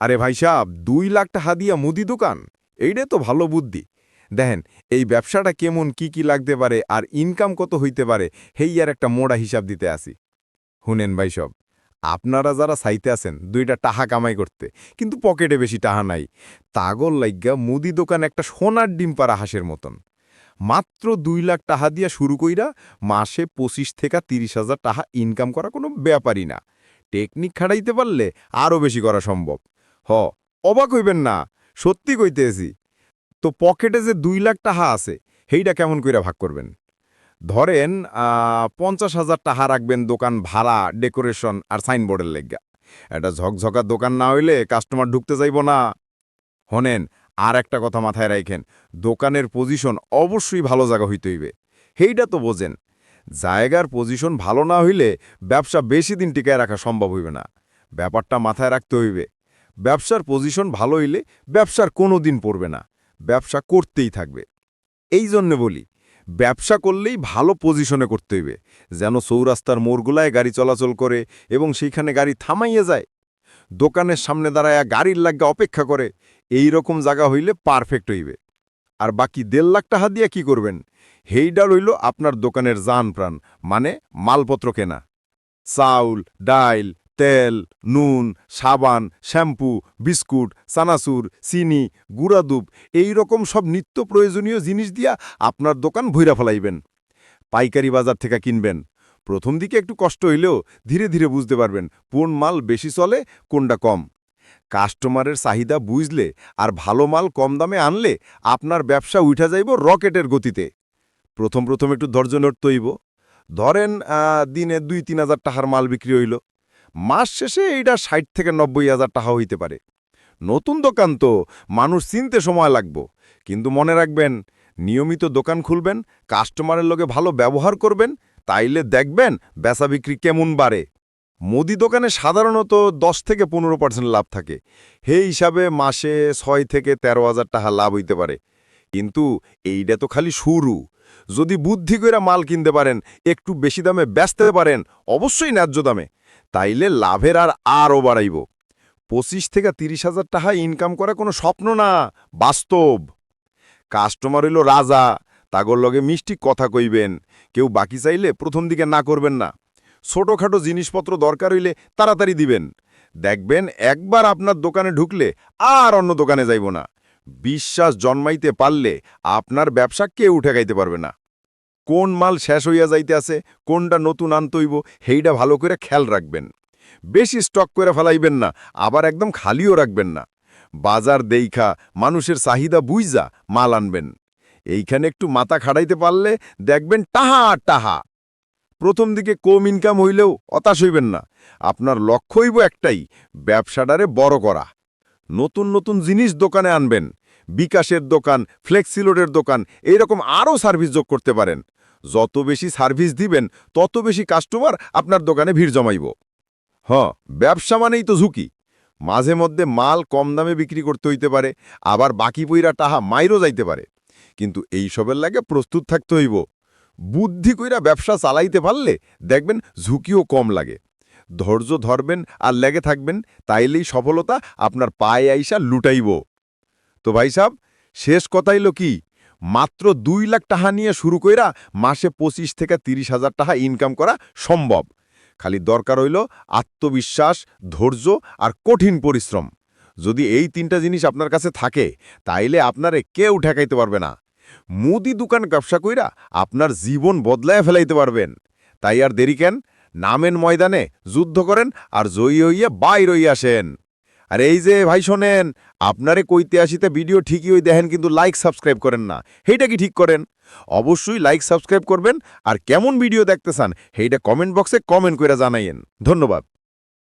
আরে ভাই সাহেব দুই লাখ টাকা দিয়া মুদি দোকান? এইটা তো ভালো বুদ্ধি। দেখেন, এই ব্যবসাটা কেমন, কি কি লাগতে পারে, আর ইনকাম কত হইতে পারে, হেই আর একটা মোড়া হিসাব দিতে আসি। শুনেন ভাই সব, আপনারা যারা চাইতে আছেন, দুইটা টাহা কামাই করতে, কিন্তু পকেটে বেশি টাহা নাই তাগল লাইগা মুদি দোকান একটা সোনার ডিম পাড়া হাঁসের মতন। মাত্র দুই লাখ টাহা দিয়া শুরু কইরা মাসে পঁচিশ থেকে তিরিশ হাজার টাহা ইনকাম করা কোনো ব্যাপারই না। টেকনিক খাটাইতে পারলে আরও বেশি করা সম্ভব। হ। অবাক হইবেন না, সত্যি কইতেছি। তো পকেটে যে দুই লাখ টাকা আছে সেইটা কেমন কইরা ভাগ করবেন? ধরেন পঞ্চাশ হাজার টাকা রাখবেন দোকান ভাড়া, ডেকোরেশন আর সাইনবোর্ডের লেগা। এটা ঝকঝকা দোকান না হইলে কাস্টমার ঢুকতে যাইব না। হনেন, আর একটা কথা মাথায় রাখেন দোকানের পজিশন অবশ্যই ভালো জায়গা হইতে হইবে। সেইটা তো বোঝেন, জায়গার পজিশন ভালো না হইলে ব্যবসা বেশি দিন টিকায় রাখা সম্ভব হইবে না। ব্যাপারটা মাথায় রাখতে হইবে। ব্যবসার পজিশন ভালো হইলে ব্যবসার কোনো দিন পড়বে না। ব্যবসা করতেই থাকবে। এই জন্য বলি, ব্যবসা করলেই ভালো পজিশনে করতে হইবে। যেন চৌরাস্তার মোড়গুলায় গাড়ি চলাচল করে এবং সেইখানে গাড়ি থামাইয়ে যায়। দোকানের সামনে দাঁড়ায় গাড়ির লাগা অপেক্ষা করে, এই রকম জায়গা হইলে পারফেক্ট হইবে। আর বাকি দেড় লাখ টাকা দিয়ে কি করবেন? হেইডা রইল আপনার দোকানের জান প্রাণ মানে মালপত্র কেনা। চাউল, ডাইল তেল, নুন, সাবান, শ্যাম্পু, বিস্কুট, চানাচুর, চিনি, গুঁড়া দুধ, এই রকম সব নিত্য প্রয়োজনীয় জিনিস দিয়া আপনার দোকান ভৈরা ফেলাইবেন। পাইকারি বাজার থেকে কিনবেন। প্রথম দিকে একটু কষ্ট হইলেও ধীরে ধীরে বুঝতে পারবেন কোন মাল বেশি চলে, কোনটা কম। কাস্টমারের চাহিদা বুঝলে আর ভালো মাল কম দামে আনলে আপনার ব্যবসা উঠা যাইব রকেটের গতিতে। প্রথম প্রথম একটু ধৈর্য নড়তে হইব। ধরেন দিনে দুই তিন হাজার টাকার মাল বিক্রি হইল। মাস শেষে এইটা ষাট থেকে নব্বই হাজার টাকা হইতে পারে। নতুন দোকান তো মানুষ চিনতে সময় লাগব। কিন্তু মনে রাখবেন, নিয়মিত দোকান খুলবেন, কাস্টমারের লোকে ভালো ব্যবহার করবেন, তাইলে দেখবেন বেচা বিক্রি কেমন বাড়ে। মুদি দোকানে সাধারণত দশ থেকে পনেরো পার্সেন্ট লাভ থাকে। হে হিসাবে মাসে ছয় থেকে তেরো হাজার টাকা লাভ হইতে পারে। কিন্তু এইটা তো খালি শুরু। যদি বুদ্ধি করে মাল কিনতে পারেন, একটু বেশি দামে বেচতে পারেন, অবশ্যই ন্যায্য দামে। তাইলে লাভের আর আরও বাড়াইব। পঁচিশ থেকে তিরিশ হাজার টাকা ইনকাম করা কোনো স্বপ্ন না, বাস্তব। কাস্টমার হইল রাজা, তাগর লগে মিষ্টি কথা কইবেন, কেউ বাকি চাইলে প্রথম দিকে না করবেন না। ছোটখাটো জিনিসপত্র দরকার হইলে তাড়াতাড়ি দিবেন। দেখবেন একবার আপনার দোকানে ঢুকলে আর অন্য দোকানে যাইব না। বিশ্বাস জন্মাইতে পারলে আপনার ব্যবসা কেউ উঠে গাইতে পারবে না। কোন মাল শেষ হইয়া যাইতে আছে কোনটা নতুন আনতইব সেইটা ভালো করে খেয়াল রাখবেন। বেশি স্টক করে ফেলাইবেন না, আবার একদম খালিও রাখবেন না। বাজার দেইখা, মানুষের চাহিদা বুইজা, মাল আনবেন। এইখানে একটু মাথা খাড়াইতে পারলে দেখবেন টাহা টাহা। প্রথম দিকে কম ইনকাম হইলেও হতাশ হইবেন না। আপনার লক্ষ্য হইব একটাই, ব্যবসাটারে বড় করা। নতুন নতুন জিনিস দোকানে আনবেন। বিকাশের দোকান, ফ্লেক্সিলোডের দোকান, এইরকম আরও সার্ভিস যোগ করতে পারেন। যত বেশি সার্ভিস দিবেন, তত বেশি কাস্টমার আপনার দোকানে ভিড় জমাইব। হ ব্যবসা মানেই তো ঝুঁকি। মাঝে মধ্যে মাল কম দামে বিক্রি করতে হইতে পারে, আবার বাকি পইরা টাহা মাইরও যাইতে পারে। কিন্তু এই সবের লাগে প্রস্তুত থাকতে হইব। বুদ্ধি কইরা ব্যবসা চালাইতে পারলে দেখবেন ঝুঁকিও কম লাগে। ধৈর্য ধরবেন আর লেগে থাকবেন, তাইলেই সফলতা আপনার পায়ে আইসা লুটাইব। তো ভাই সাহ শেষ কথাইল কি? মাত্র দুই লাখ টাকা নিয়ে শুরু কইরা মাসে পঁচিশ থেকে তিরিশ হাজার টাকা ইনকাম করা সম্ভব। খালি দরকার হইল আত্মবিশ্বাস, ধৈর্য আর কঠিন পরিশ্রম। যদি এই তিনটা জিনিস আপনার কাছে থাকে, তাইলে আপনারে কেউ ঠেকাইতে পারবে না। মুদি দোকান ব্যবসা কইরা আপনার জীবন বদলায় ফেলাইতে পারবেন। তাই আর দেরি কেন? নামেন ময়দানে যুদ্ধ করেন আর জয়ী হইয়া বাইর হইয়া আসেন। আর এই যে ভাই শোনেন, আপনারে কইতে আসিতে ভিডিও ঠিকই ওই দেখেন কিন্তু লাইক সাবস্ক্রাইব করেন না। সেইটা কি ঠিক করেন? অবশ্যই লাইক সাবস্ক্রাইব করবেন আর কেমন ভিডিও দেখতে চান সেইটা কমেন্ট বক্সে কমেন্ট করে জানাইয়েন। ধন্যবাদ।